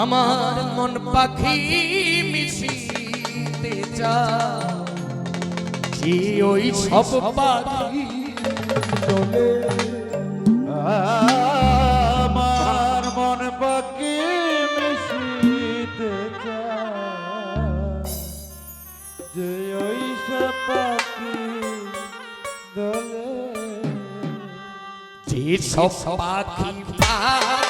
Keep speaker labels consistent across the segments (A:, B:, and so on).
A: আমার মন পাখি মিশিতে যা ওই সব পাখি
B: চলে আমার মন পাখি মিশিতে যা
A: যে ওই সব পাখি দলে যে সব পাখি পাখি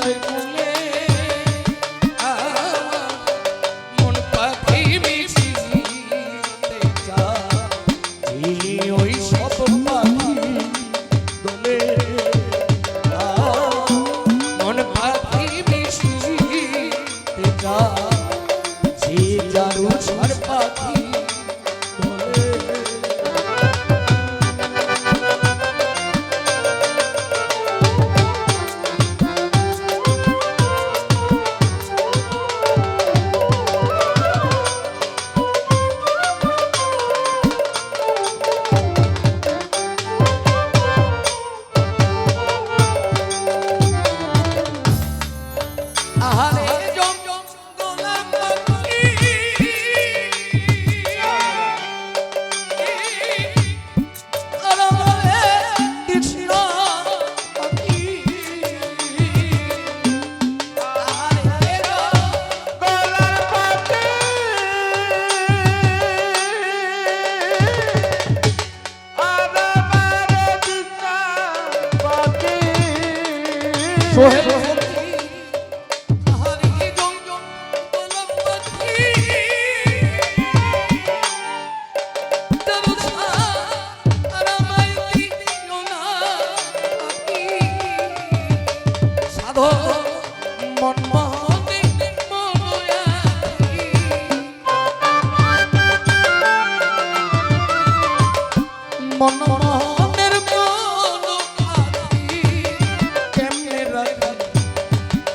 A: like সোহেল সখী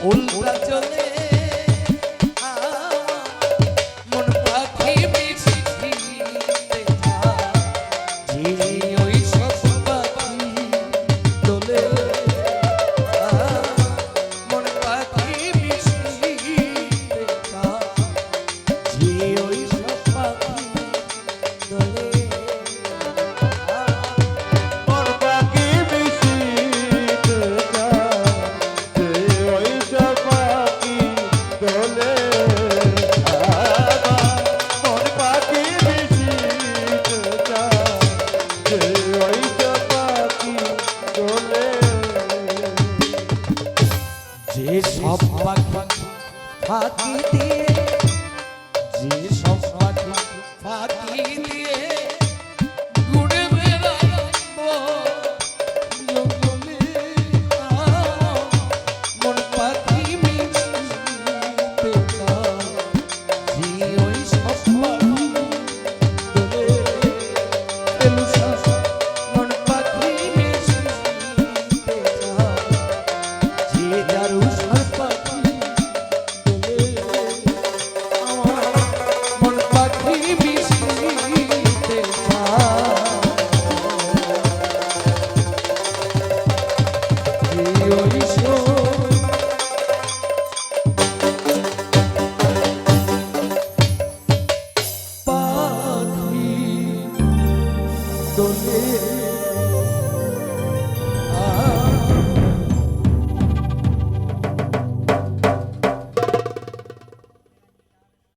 A: un থাকিতে পাখি দোলে